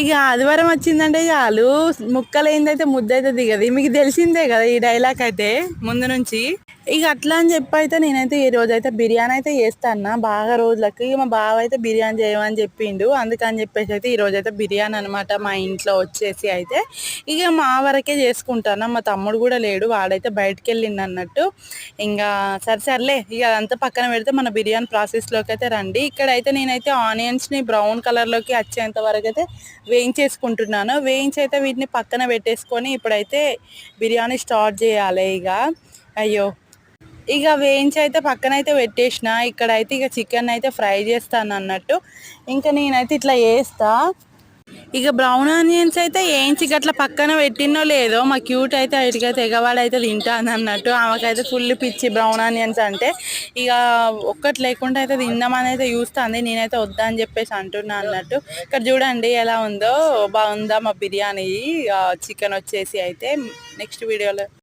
ఇక ఆదివారం వచ్చిందంటే చాలు ముక్కలు ఏందైతే ముద్ద అయితే దిగదు. మీకు తెలిసిందే కదా ఈ డైలాగ్ అయితే ముందు నుంచి. ఇక అట్లా అని చెప్పి అయితే నేనైతే ఈ రోజు అయితే బిర్యానీ అయితే చేస్తాను బాగా రోజులకి ఇక మా బావ అయితే బిర్యానీ చేయమని చెప్పిండు. అందుకని చెప్పేసి అయితే ఈరోజు అయితే బిర్యానీ అనమాట మా ఇంట్లో వచ్చేసి అయితే ఇక మా వరకే చేసుకుంటాను మా తమ్ముడు కూడా లేడు వాడైతే బయటకు వెళ్ళిండు అన్నట్టు. ఇంకా సరే సర్లే ఇక అదంతా పక్కన పెడితే మన బిర్యానీ ప్రాసెస్లోకి అయితే రండి. ఇక్కడైతే నేనైతే ఆనియన్స్ని బ్రౌన్ కలర్లోకి వచ్చేంత వరకు అయితే వేయించేసుకుంటున్నాను. వేయించి అయితే వీటిని పక్కన పెట్టేసుకొని ఇప్పుడైతే బిర్యానీ స్టార్ట్ చేయాలి ఇక. అయ్యో ఇక వేయించి అయితే పక్కనైతే పెట్టేసిన. ఇక్కడైతే ఇక చికెన్ అయితే ఫ్రై చేస్తాను అన్నట్టు. ఇంకా నేనైతే ఇట్లా వేస్తా ఇక బ్రౌన్ ఆనియన్స్ అయితే వేయించి గట్ల పక్కన పెట్టినో లేదో మా క్యూట్ అయితే ఇటుకైతే ఎగవాడు అయితే తింటాను అన్నట్టు. ఆమెకైతే ఫుల్ పిచ్చి బ్రౌన్ ఆనియన్స్ అంటే. ఇక ఒక్కటి లేకుండా అయితే తిందామని అయితే చూస్తుంది. నేనైతే వద్దని అని చెప్పేసి అంటున్నా అన్నట్టు. ఇక్కడ చూడండి ఎలా ఉందో. బాగుందా మా బిర్యానీ. చికెన్ వచ్చేసి అయితే. నెక్స్ట్ వీడియోలో